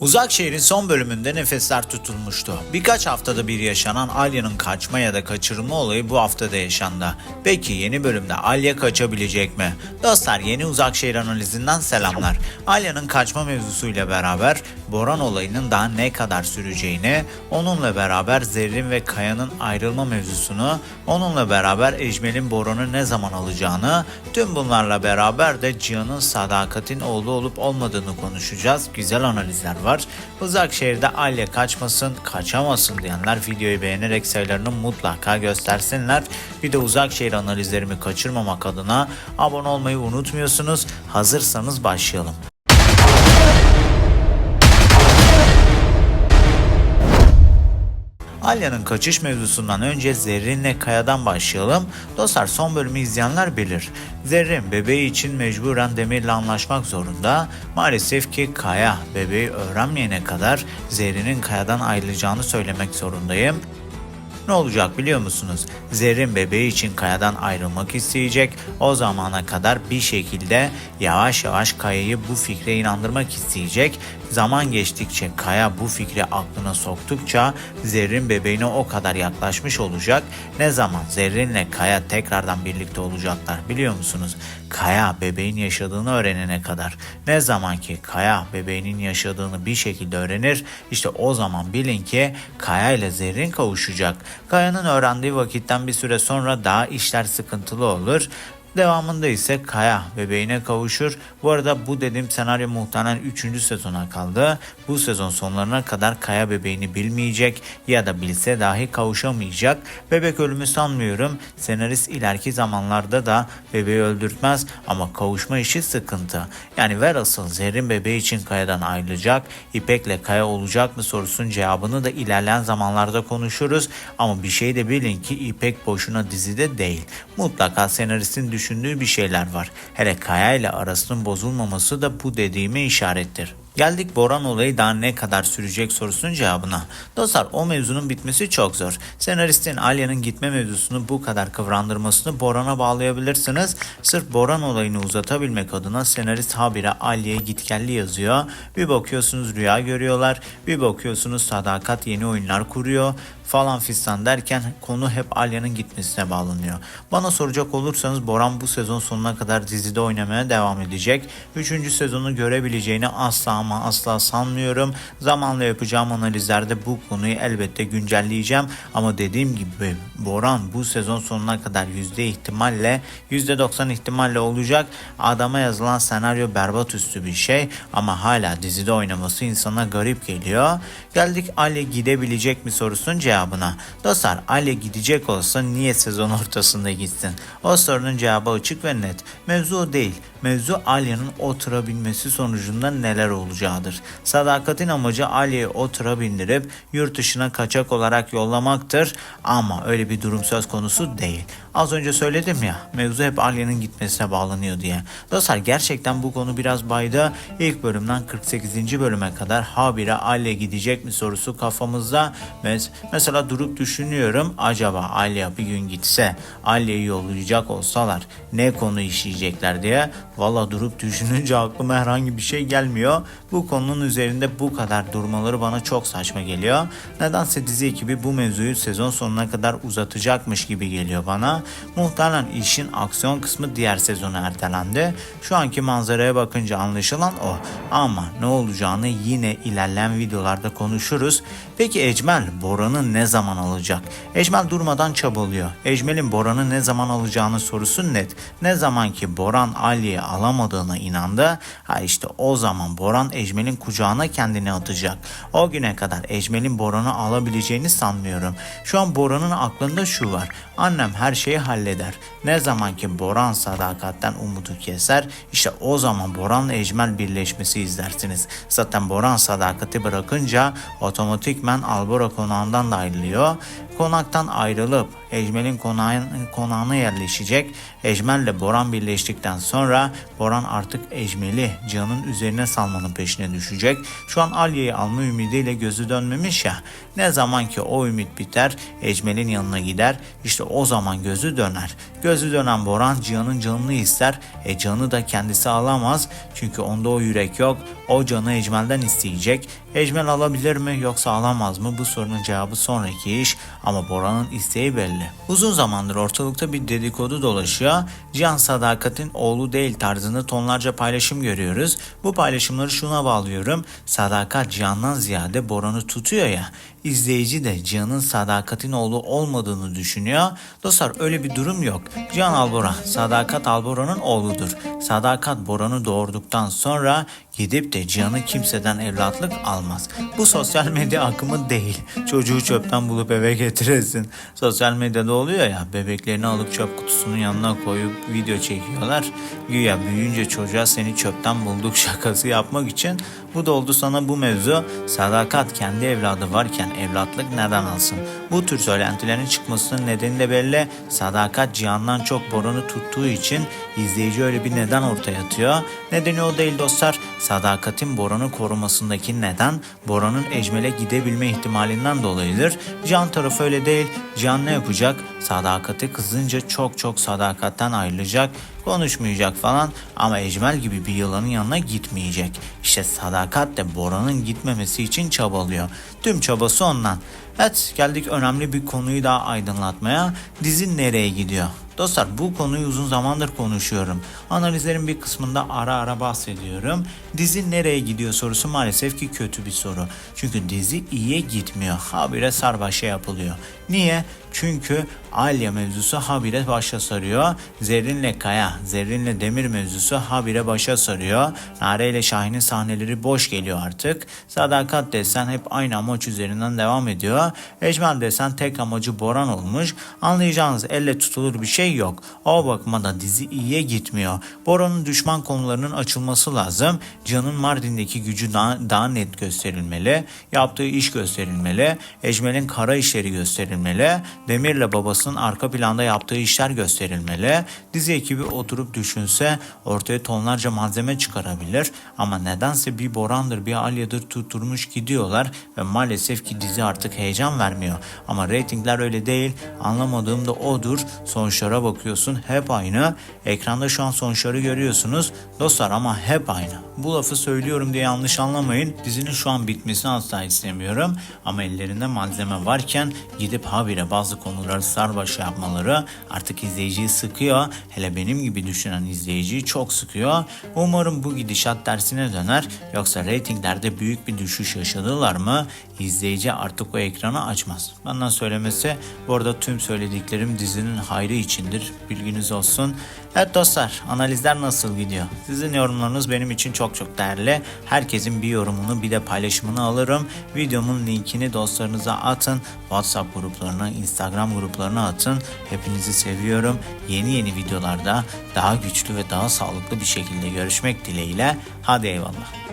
Uzak şehrin son bölümünde nefesler tutulmuştu. Birkaç haftada bir yaşanan Alya'nın kaçma ya da kaçırılma olayı bu haftada yaşandı. Peki yeni bölümde Alya kaçabilecek mi? Dostlar yeni uzak şehir analizinden selamlar. Alya'nın kaçma mevzusuyla beraber Boran olayının daha ne kadar süreceğini, onunla beraber Zerrin ve Kaya'nın ayrılma mevzusunu, onunla beraber Ecmel'in Boran'ı ne zaman alacağını, tüm bunlarla beraber de Cihan'ın Sadakat'in oğlu olup olmadığını konuşacağız. Güzel analizler. Uzak şehirde Alya kaçmasın, kaçamasın diyenler videoyu beğenerek sayılarını mutlaka göstersinler. Bir de uzak şehir analizlerimi kaçırmamak adına abone olmayı unutmuyorsunuz. Hazırsanız başlayalım. Alya'nın kaçış mevzusundan önce Zerrin'le Kaya'dan başlayalım. Dostlar son bölümü izleyenler bilir. Zerrin bebeği için mecburen Demir'le anlaşmak zorunda. Maalesef ki Kaya bebeği öğrenmeyene kadar Zerrin'in Kaya'dan ayrılacağını söylemek zorundayım. Ne olacak biliyor musunuz? Zerrin bebeği için Kaya'dan ayrılmak isteyecek. O zamana kadar bir şekilde yavaş yavaş Kaya'yı bu fikre inandırmak isteyecek. Zaman geçtikçe Kaya bu fikri aklına soktukça Zerrin bebeğine o kadar yaklaşmış olacak. Ne zaman Zerrin'le Kaya tekrardan birlikte olacaklar biliyor musunuz? Kaya bebeğin yaşadığını öğrenene kadar. Ne zaman ki Kaya bebeğinin yaşadığını bir şekilde öğrenir işte o zaman bilin ki Kaya ile Zerrin kavuşacak. Kaya'nın öğrendiği vakitten bir süre sonra daha işler sıkıntılı olur. Devamında ise Kaya bebeğine kavuşur. Bu arada bu dediğim senaryo muhtemelen 3. sezona kaldı. Bu sezon sonlarına kadar Kaya bebeğini bilmeyecek ya da bilse dahi kavuşamayacak. Bebek ölümü sanmıyorum. Senarist ileriki zamanlarda da bebeği öldürtmez ama kavuşma işi sıkıntı. Yani velhasıl Zerrin bebeği için Kaya'dan ayrılacak. İpek'le Kaya olacak mı sorusunun cevabını da ilerleyen zamanlarda konuşuruz. Ama bir şey de bilin ki İpek boşuna dizide değil. Mutlaka senaristin düşündüğü bir şeyler var. Hele Kaya ile arasının bozulmaması da bu dediğime işarettir. Geldik Boran olayı daha ne kadar sürecek sorusunun cevabına. Dostlar o mevzunun bitmesi çok zor. Senaristin Alya'nın gitme mevzusunu bu kadar kıvrandırmasını Boran'a bağlayabilirsiniz. Sırf Boran olayını uzatabilmek adına senarist habire Alya'ya gitgelli yazıyor. Bir bakıyorsunuz rüya görüyorlar. Bir bakıyorsunuz sadakat yeni oyunlar kuruyor falan fistan derken konu hep Alya'nın gitmesine bağlanıyor. Bana soracak olursanız Boran bu sezon sonuna kadar dizide oynamaya devam edecek. Üçüncü sezonu görebileceğini asla ama asla sanmıyorum. Zamanla yapacağım analizlerde bu konuyu elbette güncelleyeceğim. Ama dediğim gibi Boran bu sezon sonuna kadar yüzde ihtimalle %90 ihtimalle olacak. Adama yazılan senaryo berbat üstü bir şey ama hala dizide oynaması insana garip geliyor. Geldik Ali gidebilecek mi sorusunun cevabına. Dostlar Ali gidecek olsa niye sezon ortasında gitsin? O sorunun cevabı açık ve net. Mevzu değil. Mevzu Alya'nın o tıra binmesi sonucunda neler olacağıdır. Sadakatin amacı Alya'yı o tıra bindirip yurt dışına kaçak olarak yollamaktır. Ama öyle bir durum söz konusu değil. Az önce söyledim ya mevzu hep Alya'nın gitmesine bağlanıyor diye. Dostlar gerçekten bu konu biraz bayda. İlk bölümden 48. bölüme kadar habire Alya gidecek mi sorusu kafamızda. Mes mesela durup düşünüyorum acaba Alya bir gün gitse Alya'yı yollayacak olsalar ne konu işleyecekler diye. Valla durup düşününce aklıma herhangi bir şey gelmiyor. Bu konunun üzerinde bu kadar durmaları bana çok saçma geliyor. Nedense dizi ekibi bu mevzuyu sezon sonuna kadar uzatacakmış gibi geliyor bana. Muhtemelen işin aksiyon kısmı diğer sezona ertelendi. Şu anki manzaraya bakınca anlaşılan o. Ama ne olacağını yine ilerleyen videolarda konuşuruz. Peki Ecmel Boran'ı ne zaman alacak? Ecmel durmadan çabalıyor. Ecmel'in Boran'ı ne zaman alacağını sorusu net. Ne zaman ki Boran Ali'yi alamadığına inandı, ha işte o zaman Boran Ecmel'in kucağına kendini atacak. O güne kadar Ecmel'in Boran'ı alabileceğini sanmıyorum. Şu an Boran'ın aklında şu var. Annem her şeyi halleder. Ne zaman ki Boran sadakatten umudu keser, işte o zaman Boran'la Ecmel birleşmesi izlersiniz. Zaten Boran sadakati bırakınca otomatikmen Albora konağından da ayrılıyor. Konaktan ayrılıp Konağın, konağına yerleşecek. Ecmel ile Boran birleştikten sonra Boran artık Ecmel'i Can'ın üzerine salmanın peşine düşecek. Şu an Alya'yı alma ümidiyle gözü dönmemiş ya. Ne zaman ki o ümit biter Ecmel'in yanına gider işte o zaman gözü döner. Gözü dönen Boran Cihan'ın canını ister. E canı da kendisi alamaz. Çünkü onda o yürek yok. O canı Ecmel'den isteyecek. Ecmel alabilir mi yoksa alamaz mı? Bu sorunun cevabı sonraki iş. Ama Boran'ın isteği belli. Uzun zamandır ortalıkta bir dedikodu dolaşıyor. Cihan Sadakat'in oğlu değil tarzında tonlarca paylaşım görüyoruz. Bu paylaşımları şuna bağlıyorum. Sadakat Cihan'dan ziyade Boran'ı tutuyor ya. İzleyici de Cihan'ın Sadakat'in oğlu olmadığını düşünüyor. Dostlar öyle bir durum yok. Cihan Albora, Sadakat Albora'nın oğludur. Sadakat Boran'ı doğurduktan sonra gidip de Cihan'ı kimseden evlatlık almaz. Bu sosyal medya akımı değil. Çocuğu çöpten bulup eve getiresin. Sosyal medyada oluyor ya bebeklerini alıp çöp kutusunun yanına koyup video çekiyorlar. Güya büyüyünce çocuğa seni çöpten bulduk şakası yapmak için bu da oldu sana bu mevzu. Sadakat kendi evladı varken evlatlık neden alsın? Bu tür söylentilerin çıkmasının nedeni de belli. Sadakat Cihan'dan çok Boran'ı tuttuğu için izleyici öyle bir neden ortaya atıyor. Nedeni o değil dostlar. Sadakat'in Boran'ı korumasındaki neden Boran'ın Ecmel'e gidebilme ihtimalinden dolayıdır. Cihan tarafı öyle değil. Cihan ne yapacak? Sadakat'e kızınca çok çok sadakatten ayrılacak konuşmayacak falan ama Ecmel gibi bir yılanın yanına gitmeyecek. İşte sadakat de Bora'nın gitmemesi için çabalıyor. Tüm çabası ondan. Evet geldik önemli bir konuyu daha aydınlatmaya. Dizi nereye gidiyor? Dostlar bu konuyu uzun zamandır konuşuyorum. Analizlerin bir kısmında ara ara bahsediyorum. Dizi nereye gidiyor sorusu maalesef ki kötü bir soru. Çünkü dizi iyiye gitmiyor. Habire sarbaşa yapılıyor. Niye? Çünkü Alya mevzusu habire başa sarıyor. Zerrin'le Kaya, Zerrin'le Demir mevzusu habire başa sarıyor. Nare ile Şahin'in sahneleri boş geliyor artık. Sadakat desen hep aynı amaç üzerinden devam ediyor. Ecmel desen tek amacı Boran olmuş. Anlayacağınız elle tutulur bir şey yok. O bakıma da dizi iyiye gitmiyor. Boran'ın düşman konularının açılması lazım. Can'ın Mardin'deki gücü daha, daha net gösterilmeli. Yaptığı iş gösterilmeli. Ecmel'in kara işleri gösterilmeli. Demir'le babasının arka planda yaptığı işler gösterilmeli. Dizi ekibi oturup düşünse ortaya tonlarca malzeme çıkarabilir. Ama nedense bir Boran'dır bir Alya'dır tutturmuş gidiyorlar ve maalesef ki dizi artık heyecan vermiyor. Ama reytingler öyle değil. Anlamadığım da odur. Sonuçlara bakıyorsun hep aynı. Ekranda şu an sonuçları görüyorsunuz. Dostlar ama hep aynı. Bu lafı söylüyorum diye yanlış anlamayın. Dizinin şu an bitmesini asla istemiyorum. Ama ellerinde malzeme varken gidip habire bazı konuları sarbaşı yapmaları artık izleyiciyi sıkıyor. Hele benim gibi düşünen izleyiciyi çok sıkıyor. Umarım bu gidişat dersine döner. Yoksa reytinglerde büyük bir düşüş yaşadılar mı izleyici artık o ekranı açmaz. Benden söylemesi bu arada tüm söylediklerim dizinin hayrı içindir. Bilginiz olsun. Evet dostlar analizler nasıl gidiyor? Sizin yorumlarınız benim için çok çok değerli. Herkesin bir yorumunu bir de paylaşımını alırım. Videomun linkini dostlarınıza atın. WhatsApp gruplarına, Instagram gruplarına atın. Hepinizi seviyorum. Yeni yeni videolarda daha güçlü ve daha sağlıklı bir şekilde görüşmek dileğiyle. Hadi eyvallah.